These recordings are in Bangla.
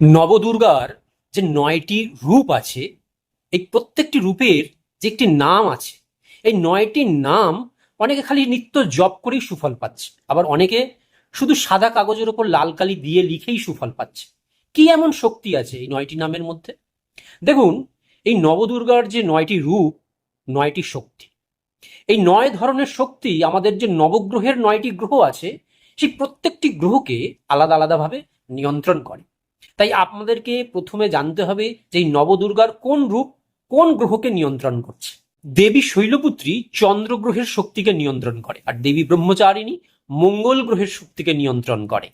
নবদুর্গার যে নয়টি রূপ আছে, এই প্রত্যেকটি রূপের যে একটি নাম আছে, এই নয়টি নাম অনেকে খালি নিত্য জপ করেই সুফল পাচ্ছে। আবার অনেকে শুধু সাদা কাগজের ওপর লাল কালি দিয়ে লিখেই সুফল পাচ্ছে। কি এমন শক্তি আছে এই নয়টি নামের মধ্যে? দেখুন, এই নবদুর্গার যে নয়টি রূপ, নয়টি শক্তি, এই নয় ধরনের শক্তি আমাদের যে নবগ্রহের নয়টি গ্রহ আছে, সেই প্রত্যেকটি গ্রহকে আলাদা আলাদাভাবে নিয়ন্ত্রণ করে। তাই আপনাদেরকে প্রথমে জানতে হবে যে নবদুর্গার কোন রূপ কোন গ্রহকে নিয়ন্ত্রণ করছে। দেবী শৈলপুত্রী চন্দ্র গ্রহের শক্তিকে নিয়ন্ত্রণ করে আর দেবী ব্রহ্মচারিণী মঙ্গল গ্রহের শক্তিকে নিয়ন্ত্রণ করে।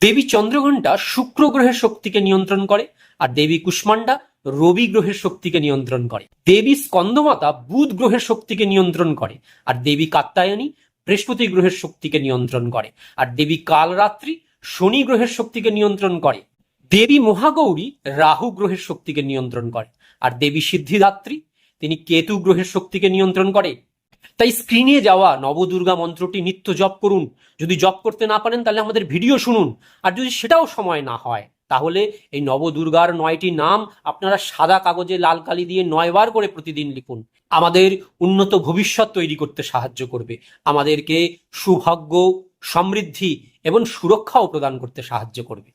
দেবী চন্দ্রঘণ্টা শুক্র গ্রহের শক্তিকে নিয়ন্ত্রণ করে আর দেবী কুষ্মান্ডা রবি গ্রহের শক্তিকে নিয়ন্ত্রণ করে। দেবী স্কন্দমাতা বুধ গ্রহের শক্তিকে নিয়ন্ত্রণ করে আর দেবী কাত্তায়নী বৃহস্পতি গ্রহের শক্তিকে নিয়ন্ত্রণ করে। আর দেবী কালরাত্রি শনি গ্রহের শক্তিকে নিয়ন্ত্রণ করে। দেবী মহাগৌরী রাহু গ্রহের শক্তিকে নিয়ন্ত্রণ করে, আর দেবী সিদ্ধিদাত্রী, তিনি কেতু গ্রহের শক্তিকে নিয়ন্ত্রণ করে। তাই স্ক্রিনে যাওয়া নবদুর্গা মন্ত্রটি নিত্য জপ করুন। যদি জপ করতে না পারেন, তাহলে আমাদের ভিডিও শুনুন। আর যদি সেটাও সময় না হয়, তাহলে এই নবদুর্গার নয়টি নাম আপনারা সাদা কাগজে লাল কালি দিয়ে নয়বার করে প্রতিদিন লিখুন। আমাদের উন্নত ভবিষ্যৎ তৈরি করতে সাহায্য করবে। আমাদেরকে সৌভাগ্য, সমৃদ্ধি এবং সুরক্ষাও প্রদান করতে সাহায্য করবে।